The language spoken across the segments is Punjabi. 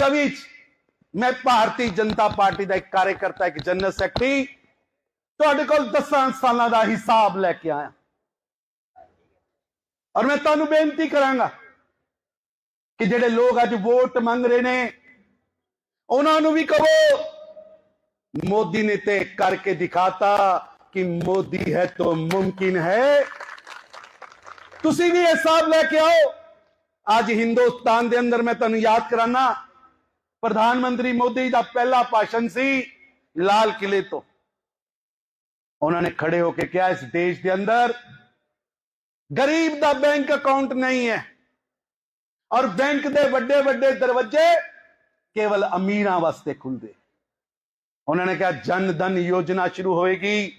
24 ਚ ਮੈਂ ਭਾਰਤੀ ਜਨਤਾ ਪਾਰਟੀ ਦਾ ਇੱਕ ਕਾਰਜਕਰਤਾ, ਇੱਕ ਜਨਰਲ ਸੈਕਟਰੀ ਤੁਹਾਡੇ ਕੋਲ 10 ਸਾਲਾਂ ਦਾ ਹਿਸਾਬ ਲੈ ਕੇ ਆਇਆ। ਔਰ ਮੈਂ ਤੁਹਾਨੂੰ ਬੇਨਤੀ ਕਰਾਂਗਾ ਕਿ ਜਿਹੜੇ ਲੋਕ ਅੱਜ ਵੋਟ ਮੰਗ ਰਹੇ ਨੇ, ਉਹਨਾਂ ਨੂੰ ਵੀ ਕਹੋ, ਮੋਦੀ ਨੇ ਤੇ ਕਰਕੇ ਦਿਖਾਤਾ ਕਿ ਮੋਦੀ ਹੈ ਤਾਂ ਮੁਮਕਿਨ ਹੈ। ਤੁਸੀਂ ਵੀ ਇਹ ਹਿਸਾਬ ਲੈ ਕੇ ਆਓ। ਅੱਜ ਹਿੰਦੁਸਤਾਨ ਦੇ ਅੰਦਰ ਮੈਂ ਤੁਹਾਨੂੰ ਯਾਦ ਕਰਾਨਾ ਪ੍ਰਧਾਨ ਮੰਤਰੀ ਮੋਦੀ ਦਾ ਪਹਿਲਾ ਭਾਸ਼ਣ ਸੀ, ਲਾਲ ਕਿਲੇ ਤੋਂ। ਉਹਨਾਂ ਨੇ ਖੜੇ ਹੋ ਕੇ ਕਿਹਾ, ਇਸ ਦੇਸ਼ ਦੇ ਅੰਦਰ ਗਰੀਬ ਦਾ ਬੈਂਕ ਅਕਾਊਂਟ ਨਹੀਂ ਹੈ ਔਰ ਬੈਂਕ ਦੇ ਵੱਡੇ ਵੱਡੇ ਦਰਵਾਜ਼ੇ ਕੇਵਲ ਅਮੀਰਾਂ ਵਾਸਤੇ ਖੁੱਲਦੇ ਉਹਨਾਂ ਨੇ ਕਿਹਾ, ਜਨ ਧਨ ਯੋਜਨਾ ਸ਼ੁਰੂ ਹੋਏਗੀ।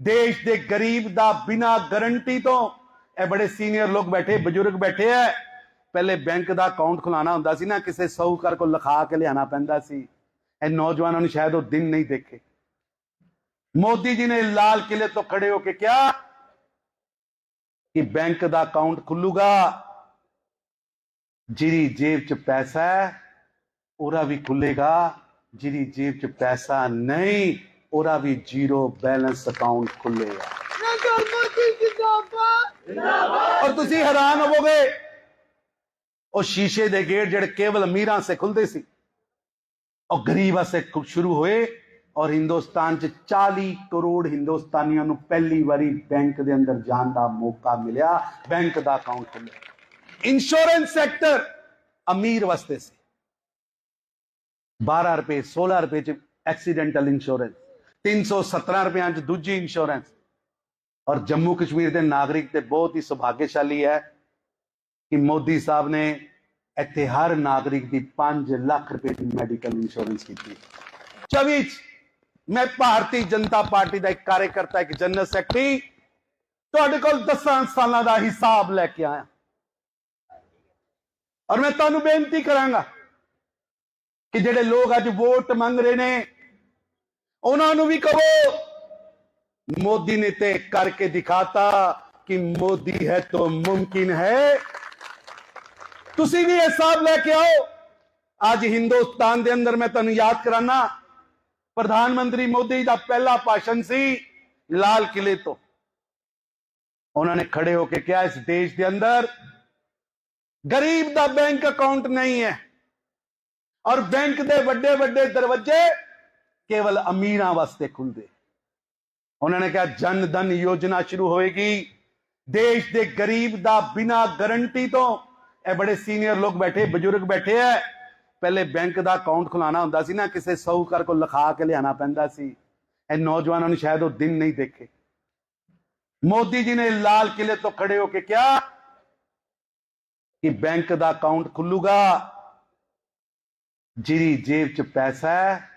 ਦੇਸ਼ ਦੇ ਗਰੀਬ ਦਾ ਬਿਨਾ ਗਾਰੰਟੀ ਤੋਂ ਇਹ ਬੜੇ ਸੀਨੀਅਰ ਲੋਕ ਬੈਠੇ, ਬਜ਼ੁਰਗ ਬੈਠੇ ਐ ਪਹਿਲੇ ਬੈਂਕ ਦਾ ਅਕਾਊਂਟ ਖੁਲਾਣਾ ਹੁੰਦਾ ਸੀ ਨਾ ਕਿਸੇ ਸਾਹੂਕਾਰ ਕੋਲ ਲਿਖਾ ਕੇ ਲਿਆਣਾ ਪੈਂਦਾ ਸੀ ਇਹ ਨੌਜਵਾਨਾਂ ਨੂੰ ਸ਼ਾਇਦ ਉਹ ਦਿਨ ਨਹੀਂ ਦੇਖੇ ਮੋਦੀ ਜੀ ਨੇ ਲਾਲ ਕਿਲੇ ਤੋਂ ਖੜੇ ਹੋ ਕੇ ਕਿਹਾ ਕਿ ਬੈਂਕ ਦਾ ਅਕਾਊਂਟ ਖੁੱਲੂਗਾ ਜਿਹਦੀ ਜੇਬ 'ਚ ਪੈਸਾ ਹੈ ਉਹਦਾ ਵੀ ਖੁੱਲੇਗਾ ਜਿਹਦੀ ਜੇਬ 'ਚ ਪੈਸਾ ਨਹੀਂ ਉਹਦਾ ਵੀ ਜ਼ੀਰੋ ਬੈਲੈਂਸ ਅਕਾਊਂਟ ਖੁੱਲੇਗਾ ਨਗਰ ਮੋਦੀ ਜਿੰਦਾਬਾਦ ਔਰ ਤੁਸੀਂ ਹੈਰਾਨ ਹੋਵੋਗੇ ਉਹ ਸ਼ੀਸ਼ੇ ਦੇ ਗੇਟ ਜਿਹੜੇ ਕੇਵਲ ਅਮੀਰਾਂ ਸੇ ਖੁੱਲਦੇ ਸੀ। ਉਹ ਗਰੀਬ ਸੇ ਸ਼ੁਰੂ ਹੋਏ ਔਰ ਹਿੰਦੁਸਤਾਨ ਚ 40 ਕਰੋੜ ਹਿੰਦੁਸਤਾਨੀਆਂ ਨੂੰ ਪਹਿਲੀ ਵਾਰੀ ਬੈਂਕ ਦੇ ਅੰਦਰ ਜਾਣ ਦਾ ਮੌਕਾ ਮਿਲਿਆ। ਬੈਂਕ ਦਾ ਅਕਾਊਂਟ ਖੁੱਲਿਆ ਇੰਸ਼ੋਰੈਂਸ ਸੈਕਟਰ ਅਮੀਰ ਵਾਸਤੇ ਸੀ। 12 ਰੁਪਏ 16 ਰੁਪਏ ਚ ਐਕਸੀਡੈਂਟਲ ਇੰਸ਼ੋਰੈਂਸ 317 ਰੁਪਏ ਚ ਦੂਜੀ ਇੰਸ਼ੋਰੈਂਸ ਔਰ ਜੰਮੂ ਕਸ਼ਮੀਰ ਦੇ ਨਾਗਰਿਕ ਤੇ ਬਹੁਤ ਹੀ ਸੁਭਾਗਿਆਸ਼ਾਲੀ ਹੈ। ਕਿ ਮੋਦੀ ਸਾਹਿਬ ਨੇ ਇੱਥੇ ਹਰ ਨਾਗਰਿਕ ਦੀ 5 ਲੱਖ ਰੁਪਏ ਦੀ ਮੈਡੀਕਲ ਇੰਸ਼ੋਰੈਂਸ ਕੀਤੀ 24 ਮੈਂ ਭਾਰਤੀ ਜਨਤਾ ਪਾਰਟੀ ਦਾ ਇੱਕ ਕਾਰਜਕਰਤਾ, ਇੱਕ ਜਨਰਲ ਸੈਕਟਰੀ ਤੁਹਾਡੇ ਕੋਲ 10 ਸਾਲਾਂ ਦਾ ਹਿਸਾਬ ਲੈ ਕੇ ਆਇਆ। ਔਰ ਮੈਂ ਤੁਹਾਨੂੰ ਬੇਨਤੀ ਕਰਾਂਗਾ ਕਿ ਜਿਹੜੇ ਲੋਕ ਅੱਜ ਵੋਟ ਮੰਗ ਰਹੇ ਨੇ, ਉਹਨਾਂ ਨੂੰ ਵੀ ਕਹੋ, ਮੋਦੀ ਨੇ ਤੇ ਕਰਕੇ ਦਿਖਾਤਾ ਕਿ ਮੋਦੀ ਹੈ ਤਾਂ ਮੁਮਕਿਨ ਹੈ। ਤੁਸੀਂ ਵੀ ਇਹ ਹਿਸਾਬ ਲੈ ਕੇ ਆਓ। ਅੱਜ ਹਿੰਦੁਸਤਾਨ ਦੇ ਅੰਦਰ ਮੈਂ ਤੁਹਾਨੂੰ ਯਾਦ ਕਰਾਨਾ, ਪ੍ਰਧਾਨ ਮੰਤਰੀ ਮੋਦੀ ਦਾ ਪਹਿਲਾ ਭਾਸ਼ਣ ਸੀ, ਲਾਲ ਕਿਲੇ ਤੋਂ। ਉਹਨਾਂ ਨੇ ਖੜੇ ਹੋ ਕੇ ਕਿਹਾ, ਇਸ ਦੇਸ਼ ਦੇ ਅੰਦਰ ਗਰੀਬ ਦਾ ਬੈਂਕ ਅਕਾਊਂਟ ਨਹੀਂ ਹੈ। ਔਰ ਬੈਂਕ ਦੇ ਵੱਡੇ ਵੱਡੇ ਦਰਵਾਜ਼ੇ ਕੇਵਲ ਅਮੀਰਾਂ ਵਾਸਤੇ ਖੁੱਲਦੇ ਉਹਨਾਂ ਨੇ ਕਿਹਾ, ਜਨ ਧਨ ਯੋਜਨਾ ਸ਼ੁਰੂ ਹੋਏਗੀ। ਦੇਸ਼ ਦੇ ਗਰੀਬ ਦਾ ਬਿਨਾ ਗਾਰੰਟੀ ਤੋਂ ਇਹ ਬੜੇ ਸੀਨੀਅਰ ਲੋਕ ਬੈਠੇ, ਬਜ਼ੁਰਗ ਬੈਠੇ ਐ। ਪਹਿਲੇ ਬੈਂਕ ਦਾ ਅਕਾਊਂਟ ਖੁਲਾਣਾ ਹੁੰਦਾ ਸੀ ਨਾ, ਕਿਸੇ ਸਾਹੂਕਾਰ ਕੋਲ ਲਿਖਾ ਕੇ ਲਿਆਣਾ ਪੈਂਦਾ ਸੀ। ਇਹ ਨੌਜਵਾਨਾਂ ਨੂੰ ਸ਼ਾਇਦ ਉਹ ਦਿਨ ਨਹੀਂ ਦੇਖੇ। ਮੋਦੀ ਜੀ ਨੇ ਲਾਲ ਕਿਲੇ ਤੋਂ ਖੜੇ ਹੋ ਕੇ ਕਿਹਾ ਕਿ ਬੈਂਕ ਦਾ ਅਕਾਊਂਟ ਖੁੱਲੂਗਾ, ਜਿਹਦੀ ਜੇਬ 'ਚ ਪੈਸਾ ਹੈ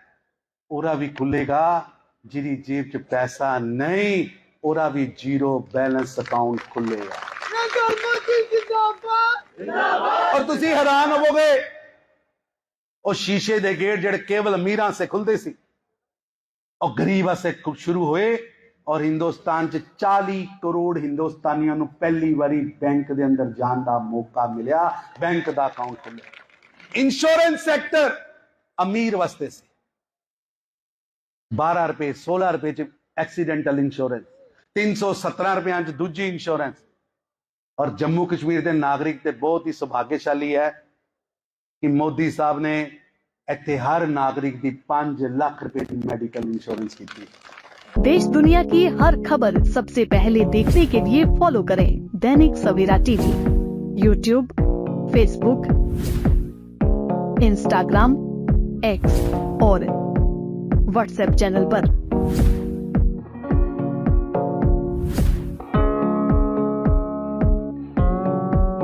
ਉਹਦਾ ਵੀ ਖੁੱਲੇਗਾ। ਜਿਹਦੀ ਜੇਬ 'ਚ ਪੈਸਾ ਨਹੀਂ, ਉਹਦਾ ਵੀ ਜ਼ੀਰੋ ਬੈਲੈਂਸ ਅਕਾਊਂਟ ਖੁੱਲੇਗਾ। ਔਰ ਤੁਸੀਂ ਹੈਰਾਨ ਹੋਵੋਗੇ, ਉਹ ਸ਼ੀਸ਼ੇ ਦੇ ਗੇਟ ਜਿਹੜੇ ਕੇਵਲ ਅਮੀਰਾਂ ਸੇ ਖੁੱਲਦੇ ਸੀ, ਉਹ ਗਰੀਬਾਂ ਸੇ ਸ਼ੁਰੂ ਹੋਏ ਔਰ ਹਿੰਦੁਸਤਾਨ ਚ 40 ਕਰੋੜ ਹਿੰਦੁਸਤਾਨੀਆਂ ਨੂੰ ਪਹਿਲੀ ਵਾਰੀ ਬੈਂਕ ਦੇ ਅੰਦਰ ਜਾਣ ਦਾ ਮੌਕਾ ਮਿਲਿਆ, ਬੈਂਕ ਦਾ ਅਕਾਊਂਟ ਖੁੱਲਿਆ ਇੰਸ਼ੋਰੈਂਸ ਸੈਕਟਰ ਅਮੀਰ ਵਾਸਤੇ ਸੀ। 12 ਰੁਪਏ 16 ਰੁਪਏ ਚ ਐਕਸੀਡੈਂਟਲ ਇੰਸ਼ੋਰੈਂਸ 317 ਰੁਪਏ ਚ ਦੂਜੀ ਇੰਸ਼ੋਰੈਂਸ ਔਰ ਜੰਮੂ ਕਸ਼ਮੀਰ ਦੇ ਨਾਗਰਿਕ ਤੇ ਬਹੁਤ ਹੀ ਸੁਭਾਗਿਆਸ਼ਾਲੀ ਹੈ ਕਿ ਮੋਦੀ ਸਾਹਿਬ ਨੇ ਇੱਥੇ ਹਰ ਨਾਗਰਿਕ ਦੀ 5 ਲੱਖ ਰੁਪਏ ਦੀ ਮੈਡੀਕਲ ਇੰਸ਼ੋਰੈਂਸ ਕੀਤੀ देश दुनिया की हर खबर सबसे पहले देखने के लिए फॉलो करें Dainik Savera TV YouTube Facebook Instagram X और व्हाट्सएप चैनल पर।